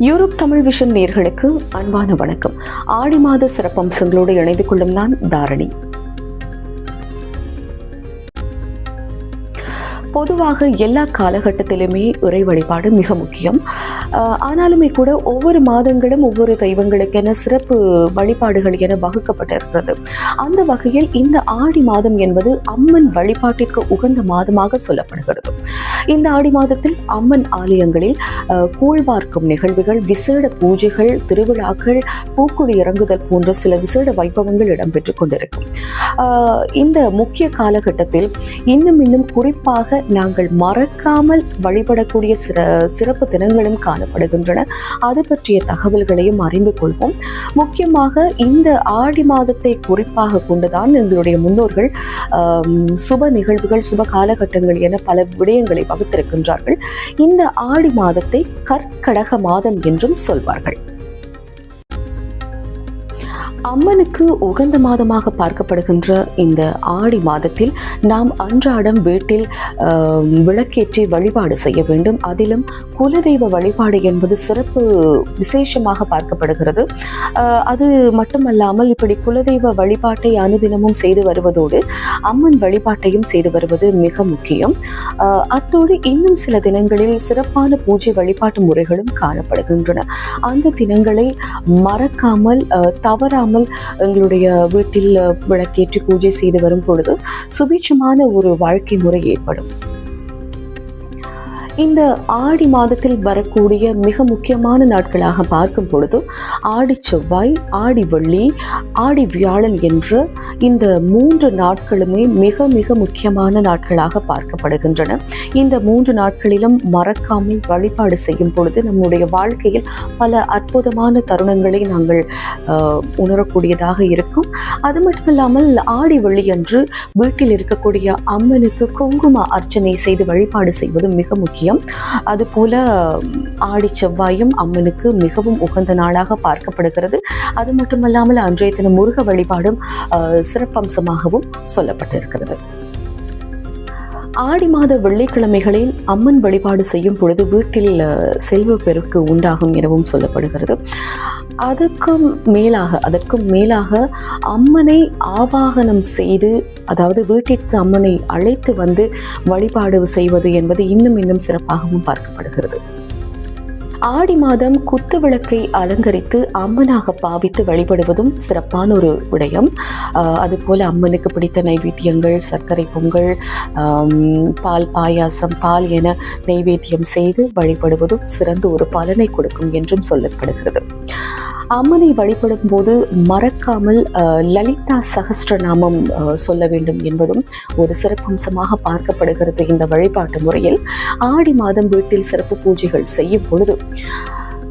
Europe Tamil vision நேர்களுக்கு அன்பான வணக்கம். ஆடி மாத சிறப்பம்சங்களோடு இணைந்து கொள்ளும் நான் தாரணி. பொதுவாக எல்லா காலகட்டத்திலுமே இறை வழிபாடு மிக முக்கியம். ஆனாலுமே கூட ஒவ்வொரு மாதங்களும் ஒவ்வொரு தெய்வங்களுக்கென சிறப்பு வழிபாடுகள் என வகுக்கப்பட்டிருக்கிறது. அந்த வகையில் இந்த ஆடி மாதம் என்பது அம்மன் வழிபாட்டிற்கு உகந்த மாதமாக சொல்லப்படுகிறது. இந்த ஆடி மாதத்தில் அம்மன் ஆலயங்களில் கூழ்வார்க்கும் நிகழ்வுகள் விசேட பூஜைகள் திருவிழாக்கள் பூக்குடி இறங்குதல் போன்ற சில விசேட வைபவங்கள் இடம்பெற்றுக் கொண்டிருக்கும். ஆஹ் இந்த முக்கிய காலகட்டத்தில் இன்னும் இன்னும் குறிப்பாக நாங்கள் மறக்காமல் வழிபடக்கூடிய சிற சிறப்பு தினங்களும் காணப்படுகின்றன. அது பற்றிய தகவல்களையும் அறிந்து கொள்வோம். முக்கியமாக இந்த ஆடி மாதத்தை குறிப்பாக கொண்டுதான் எங்களுடைய முன்னோர்கள் சுப நிகழ்வுகள் சுப காலகட்டங்கள் என பல விடயங்களை வகுத்திருக்கின்றார்கள் இந்த ஆடி மாதத்தை கற்கடக மாதம் என்றும் சொல்வார்கள். அம்மனுக்கு உகந்த மாதமாக பார்க்கப்படுகின்ற இந்த ஆடி மாதத்தில் நாம் அன்றாடம் வீட்டில் விளக்கேற்றி வழிபாடு செய்ய வேண்டும். அதிலும் குலதெய்வ வழிபாடு என்பது சிறப்பு விசேஷமாக பார்க்கப்படுகிறது. அது மட்டுமல்லாமல் இப்படி குலதெய்வ வழிபாட்டை அனுதினமும் செய்து வருவதோடு அம்மன் வழிபாட்டையும் செய்து வருவது மிக முக்கியம். அத்தோடு இன்னும் சில தினங்களில் சிறப்பான பூஜை வழிபாட்டு முறைகளும் காணப்படுகின்றன. அந்த தினங்களை மறக்காமல் தவறாமல் இல்லாமல் எங்களுடைய வீட்டில் விளக்கேற்றி பூஜை செய்து வரும் பொழுது சுபீட்சமான ஒரு வாழ்க்கை முறை ஏற்படும். இந்த ஆடி மாதத்தில் வரக்கூடிய மிக முக்கியமான நாட்களாக பார்க்கும் பொழுது ஆடி செவ்வாய் ஆடி வெள்ளி ஆடி வியாழன் என்று இந்த மூன்று நாட்களுமே மிக மிக முக்கியமான நாட்களாக பார்க்கப்படுகின்றன. இந்த மூன்று நாட்களிலும் மறக்காமல் வழிபாடு செய்யும் பொழுது நம்முடைய வாழ்க்கையில் பல அற்புதமான தருணங்களை நாங்கள் உணரக்கூடியதாக இருக்கும். அது மட்டுமில்லாமல் ஆடி வெள்ளி அன்று வீட்டில் இருக்கக்கூடிய அம்மனுக்கு குங்கும அர்ச்சனை செய்து வழிபாடு செய்வது மிக முக்கியம். அதுபோல ஆடி செவ்வாயும் அம்மனுக்கு மிகவும் உகந்த நாளாக பார்க்கப்படுகிறது. அது மட்டுமல்லாமல் அன்றைய தினம் முருக வழிபாடும் ஆஹ், சிறப்பம்சமாகவும் சொல்லப்பட்டிருக்கிறது. ஆடி மாத வெள்ளிக்கிழமைகளில் அம்மன் வழிபாடு செய்யும் பொழுது வீட்டில் செல்வ பெருக்கு உண்டாகும் எனவும் சொல்லப்படுகிறது. அதற்கும் மேலாக அதற்கும் மேலாக அம்மனை ஆவாகனம் செய்து அதாவது வீட்டிற்கு அம்மனை அழைத்து வந்து வழிபாடு செய்வது என்பது இன்னும் இன்னும் சிறப்பாகவும் பார்க்கப்படுகிறது. ஆடி மாதம் குத்து விளக்கை அலங்கரித்து அம்மனாக பாவித்து வழிபடுவதும் சிறப்பான ஒரு விடயம். அதுபோல் அம்மனுக்கு பிடித்த நைவேத்தியங்கள் சர்க்கரை பொங்கல் பால் பாயாசம் பால் என நைவேத்தியம் செய்து வழிபடுவதும் சிறந்த ஒரு பலனை கொடுக்கும் என்றும் சொல்லப்படுகிறது. அம்மனை வழிபடும் போது மறக்காமல் லலிதா சகஸ்ரநாமம் சொல்ல வேண்டும் என்பதும் ஒரு சிறப்பம்சமாக பார்க்கப்படுகிறது இந்த வழிபாட்டு முறையில். ஆடி மாதம் வீட்டில் சிறப்பு பூஜைகள் செய்யும் பொழுது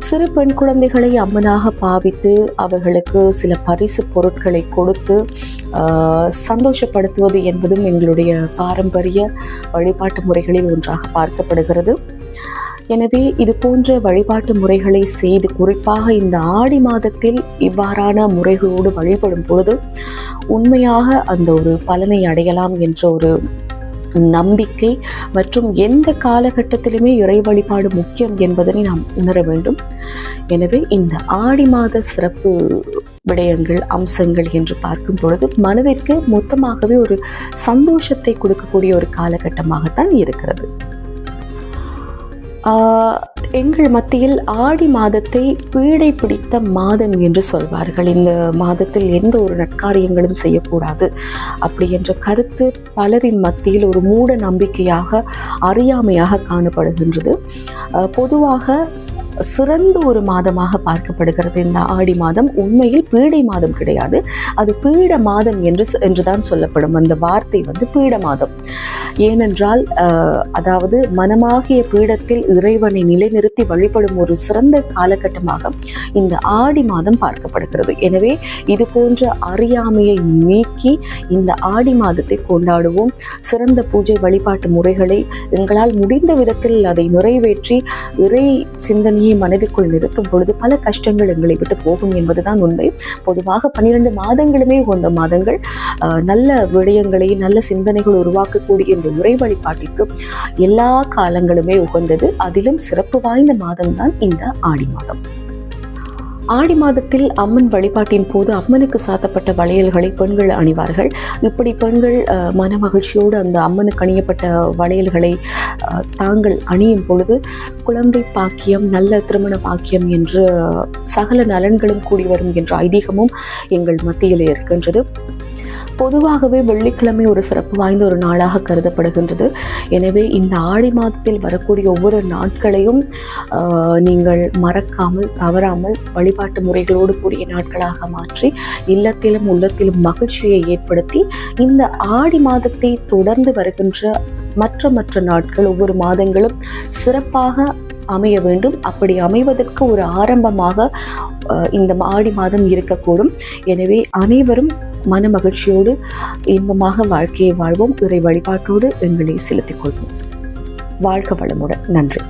சிறு பெண் குழந்தைகளை அம்மனாக பாவித்து அவர்களுக்கு சில பரிசு பொருட்களை கொடுத்து சந்தோஷப்படுத்துவது என்பதும் எங்களுடைய பாரம்பரிய வழிபாட்டு முறைகளில் ஒன்றாக பார்க்கப்படுகிறது. எனவே இது போன்ற வழிபாட்டு முறைகளை செய்து குறிப்பாக இந்த ஆடி மாதத்தில் இவ்வாறான முறைகளோடு வழிபடும் பொழுது உண்மையாக அந்த ஒரு பலனை அடையலாம் என்ற ஒரு நம்பிக்கை மற்றும் எந்த காலகட்டத்திலுமே இறை வழிபாடு முக்கியம் என்பதனை நாம் உணர வேண்டும். எனவே இந்த ஆடி மாத சிறப்பு விடயங்கள் அம்சங்கள் என்று பார்க்கும் பொழுது மனதிற்கு மொத்தமாகவே ஒரு சந்தோஷத்தை கொடுக்கக்கூடிய ஒரு காலகட்டமாகத்தான் இருக்கிறது. எங்கள் மத்தியில் ஆடி மாதத்தை பீடை பிடித்த மாதம் என்று சொல்வார்கள். இந்த மாதத்தில் எந்த ஒரு நற்காரியங்களும் செய்யக்கூடாது. அப்படி என்ற கருத்து பலரின் மத்தியில் ஒரு மூட நம்பிக்கையாக அறியாமையாக காணப்படுகின்றது. பொதுவாக சிறந்த ஒரு மாதமாக பார்க்கப்படுகிறது. இந்த ஆடி மாதம் உண்மையில் பீடை மாதம் கிடையாது. அது பீட மாதம் என்று என்றுதான் சொல்லப்படும். அந்த வார்த்தை வந்து பீட மாதம். ஏனென்றால் அதாவது மனமாகிய பீடத்தில் இறைவனை நிலைநிறுத்தி வழிபடும் ஒரு சிறந்த காலகட்டமாக இந்த ஆடி மாதம் பார்க்கப்படுகிறது. எனவே இது போன்ற அறியாமையை நீக்கி இந்த ஆடி மாதத்தை கொண்டாடுவோம். சிறந்த பூஜை வழிபாட்டு முறைகளை எங்களால் முடிந்த விதத்தில் அதை நிறைவேற்றி இறை சிந்தனை சிந்தனையை மனதிற்குள் நிறுத்தும் பொழுது பல கஷ்டங்கள் எங்களை விட்டு போகும் என்பதுதான் உண்மை. பொதுவாக பன்னிரண்டு மாதங்களுமே உகந்த மாதங்கள் நல்ல விடயங்களை நல்ல சிந்தனைகள் உருவாக்கக்கூடிய இந்த உரை வழிபாட்டிற்கு எல்லா காலங்களுமே உகந்தது. அதிலும் சிறப்பு வாய்ந்த மாதம்தான் இந்த ஆடி மாதம். ஆடி மாதத்தில் அம்மன் வழிபாட்டின் போது அம்மனுக்கு சாத்தப்பட்ட வளையல்களை பெண்கள் அணிவார்கள். இப்படி பெண்கள் மன மகிழ்ச்சியோடு அந்த அம்மனுக்கு அணியப்பட்ட வளையல்களை தாங்கள் அணியும் பொழுது குழந்தை பாக்கியம் நல்ல திருமண பாக்கியம் என்று சகல நலன்களும் கூடி வரும் என்ற ஐதீகமும் எங்கள் மத்தியில் இருக்கின்றது. பொதுவாகவே வெள்ளிக்கிழமை ஒரு சிறப்பு வாய்ந்த ஒரு நாளாக கருதப்படுகின்றது. எனவே இந்த ஆடி மாதத்தில் வரக்கூடிய ஒவ்வொரு நாட்களையும் நீங்கள் மறக்காமல் தவறாமல் வழிபாட்டு முறைகளோடு கூடிய நாட்களாக மாற்றி இல்லத்திலும் உள்ளத்திலும் மகிழ்ச்சியை ஏற்படுத்தி இந்த ஆடி மாதத்தை தொடர்ந்து வருகின்ற மற்ற மற்ற நாட்கள் ஒவ்வொரு மாதங்களும் சிறப்பாக அமைய வேண்டும். அப்படி அமைவதற்கு ஒரு ஆரம்பமாக இந்த ஆடி மாதம் இருக்கக்கூடும். எனவே அனைவரும் மன மகிழ்ச்சியோடு இன்பமாக வாழ்க்கையை வாழ்வோம். இறை வழிபாட்டோடு எங்களை செலுத்திக் கொள்வோம். வாழ்க வளமுடன். நன்றி.